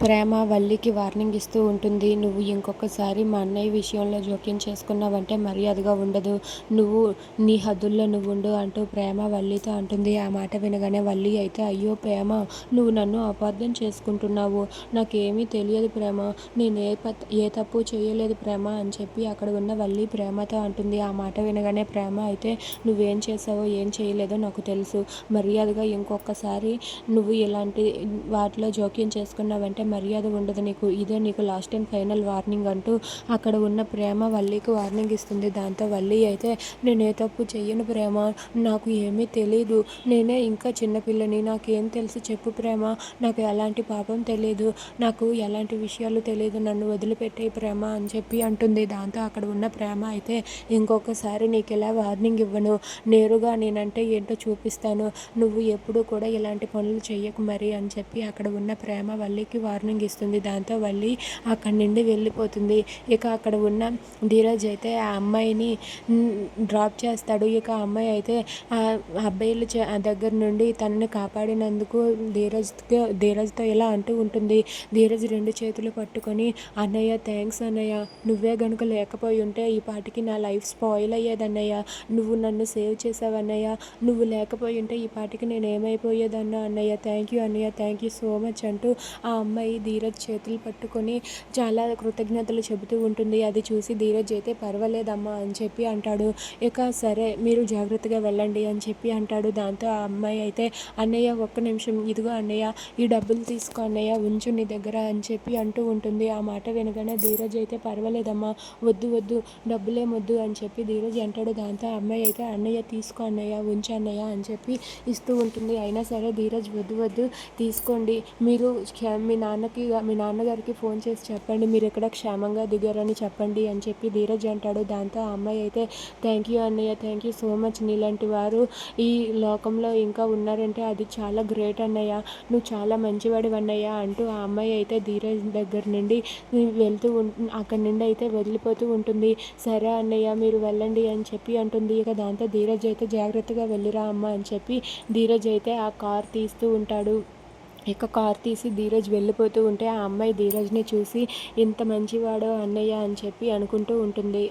ప్రేమ వల్లికి warning ఇస్తూ ఉంటుంది. నువ్వు ఇంకొకసారి మా అన్నయ్య విషయంలో జోక్యం చేసుకున్నావంటే మర్యాదగా ఉండదు. నువ్వు నీ హద్దుల్లో నువ్వు ఉండు అంటూ ప్రేమ వల్లితో అంటుంది. ఆ మాట వినగానే వల్లి అయితే అయ్యో ప్రేమ నువ్వు నన్ను అపార్థం చేసుకుంటున్నావు. నాకేమీ తెలియదు ప్రేమ. నేను ఏ ఏ తప్పు చేయలేదు ప్రేమ అని చెప్పి అక్కడ ఉన్న వల్లి ప్రేమతో అంటుంది. ఆ మాట వినగానే ప్రేమ అయితే నువ్వేం చేసావో ఏం చేయలేదో నాకు తెలుసు. మర్యాదగా ఇంకొకసారి నువ్వు ఇలాంటి వాటిలో జోక్యం చేసుకున్నావంటే మర్యాద ఉండదు. నీకు ఇదే నీకు లాస్ట్ అండ్ ఫైనల్ వార్నింగ్ అంటూ అక్కడ ఉన్న ప్రేమ వల్లికి వార్నింగ్ ఇస్తుంది. దాంతో వల్లి అయితే నేను ఏ తప్పు చెయ్యను ప్రేమ నాకు ఏమీ తెలియదు నేనే ఇంకా చిన్నపిల్లని నాకేం తెలుసు చెప్పు ప్రేమ. నాకు ఎలాంటి పాపం తెలియదు నాకు ఎలాంటి విషయాలు తెలియదు నన్ను వదిలిపెట్టే ప్రేమ అని చెప్పి అంటుంది. దాంతో అక్కడ ఉన్న ప్రేమ అయితే ఇంకొకసారి నీకు ఇలా వార్నింగ్ ఇవ్వను. నేరుగా నేనంటే ఏంటో చూపిస్తాను. నువ్వు ఎప్పుడు కూడా ఇలాంటి పనులు చెయ్యకు మరి అని చెప్పి అక్కడ ఉన్న ప్రేమ వల్లికి వార్నింగ్ ఇస్తుంది. దాంతో వల్లి అక్కడి నుండి వెళ్ళిపోతుంది. ఇక అక్కడ ఉన్న ధీరజ్ అయితే ఆ అమ్మాయిని డ్రాప్ చేస్తాడు. ఇక ఆ అమ్మాయి అయితే ఆ అబ్బాయిల దగ్గర నుండి తనని కాపాడినందుకు ధీరజ్తో ధీరజ్తో ఇలా అంటూ ఉంటుంది. ధీరజ్ రెండు చేతులు పట్టుకొని అన్నయ్య థ్యాంక్స్ అన్నయ్య. నువ్వే గనుక లేకపోయి ఉంటే ఈ పాటికి నా లైఫ్ స్పాయిల్ అయ్యేదన్నయ్య. నువ్వు నన్ను సేవ్ చేసావన్నయ్య. నువ్వు లేకపోయి ఉంటే ఈ పాటికి నేను ఏమైపోయేదన్నా అన్నయ్య. థ్యాంక్ యూ అన్నయ్య. థ్యాంక్ యూ సో మచ్ అంటూ ఆ అమ్మాయి ధీరజ్ చేతులు పట్టుకొని చాలా కృతజ్ఞతలు చెబుతూ ఉంటుంది. అది చూసి ధీరజ్ అయితే పర్వాలేదమ్మా అని చెప్పి అంటాడు. ఇక సరే మీరు జాగ్రత్తగా వెళ్ళండి అని చెప్పి అంటాడు. దాంతో ఆ అమ్మాయి అయితే అన్నయ్య ఒక్క నిమిషం. ఇదిగో అన్నయ్య ఈ డబ్బులు తీసుకో అన్నయ్య ఉంచు నీ దగ్గర అని చెప్పి అంటూ ఉంటుంది. ఆ మాట వినగానే ధీరజ్ అయితే పర్వాలేదమ్మా వద్దు వద్దు డబ్బులే వద్దు అని చెప్పి ధీరజ్ అంటాడు. దాంతో ఆ అమ్మాయి అయితే అన్నయ్య తీసుకో అన్నయ్య ఉంచు అన్నయ్య అని చెప్పి ఇస్తూ ఉంటుంది. అయినా సరే ధీరజ్ వద్దు వద్దు తీసుకోండి. మీరు మీ నాన్నకి మీ నాన్నగారికి ఫోన్ చేసి చెప్పండి మీరు ఎక్కడ క్షేమంగా దిగారని చెప్పండి అని చెప్పి ధీరజ్ అంటాడు. దాంతో ఆ అమ్మాయి అయితే థ్యాంక్ యూ అన్నయ్య థ్యాంక్ యూ సో మచ్. నీలాంటి వారు ఈ లోకంలో ఇంకా ఉన్నారంటే అది చాలా గ్రేట్ అన్నయ్య. నువ్వు చాలా మంచివాడు అన్నయ్య అంటూ ఆ అమ్మాయి అయితే ధీరజ్ దగ్గర నుండి వెళ్తూ అక్కడి నుండి అయితే వెళ్ళిపోతూ ఉంటుంది. సరే అన్నయ్య మీరు వెళ్ళండి అని చెప్పి అంటుంది. ఇక దాంతో ధీరజ్ అయితే జాగ్రత్తగా వెళ్ళిరా అమ్మ అని చెప్పి ధీరజ్ అయితే ఆ కార్ తీస్తూ ఉంటాడు. ఇక కార్ తీసి ధీరజ్ వెళ్ళిపోతూ ఉంటే ఆ అమ్మాయి ధీరజ్ని చూసి ఇంత మంచివాడో అన్నయ్య అని చెప్పి అనుకుంటూ ఉంటుంది.